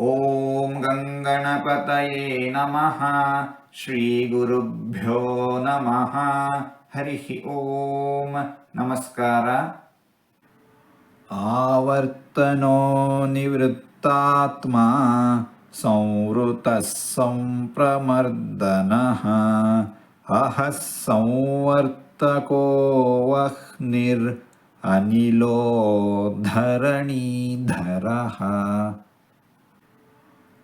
ॐ गङ्गणपतये नमः श्रीगुरुभ्यो नमः। हरिः ॐ नमस्कार। आवर्तनो निवृत्तात्मा संवृतः सम्प्रमर्दनः अहः संवर्तको वह्निर् अनिलो धरणीधरः।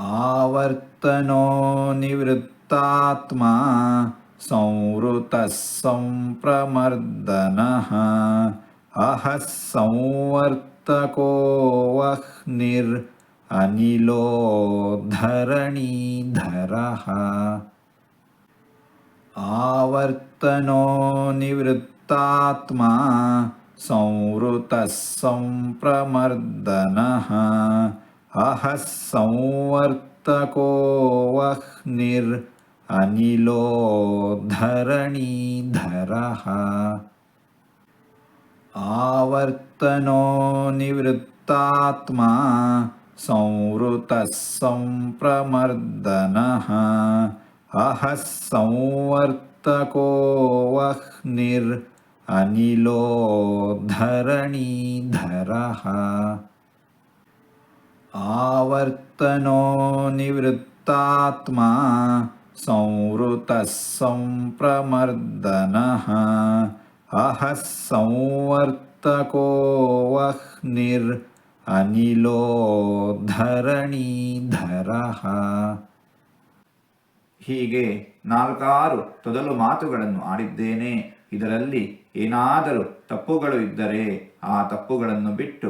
आवर्तनो निवृत्तात्मा संवृतः सम्प्रमर्दनः अहः संवर्तको वह्निर् अनिलो धरणीधरः। आवर्तनो निवृत्तात्मा संवृतः सम्प्रमर्दनः अहः संवर्तको वह्निर् अनिलो धरणीधरः आवर्तनो निवृत्तात्मा संवृतः सम्प्रमर्दनः अहः संवर्तको वह्निर् अनिलो धरणीधरः आवर्तनो निवृत्तात्मा संवृतः सम्प्रमर्दनः अहः संवर्तको वह्निर् अनिलो धरणीधरः ಹೀಗೆ ನಾಲ್ಕಾರು ತೊದಲು ಮಾತುಗಳನ್ನು ಆಡಿದ್ದೇನೆ ಇದರಲ್ಲಿ ಏನಾದರೂ ತಪ್ಪುಗಳು ಇದ್ದರೆ ಆ ತಪ್ಪುಗಳನ್ನು ಬಿಟ್ಟು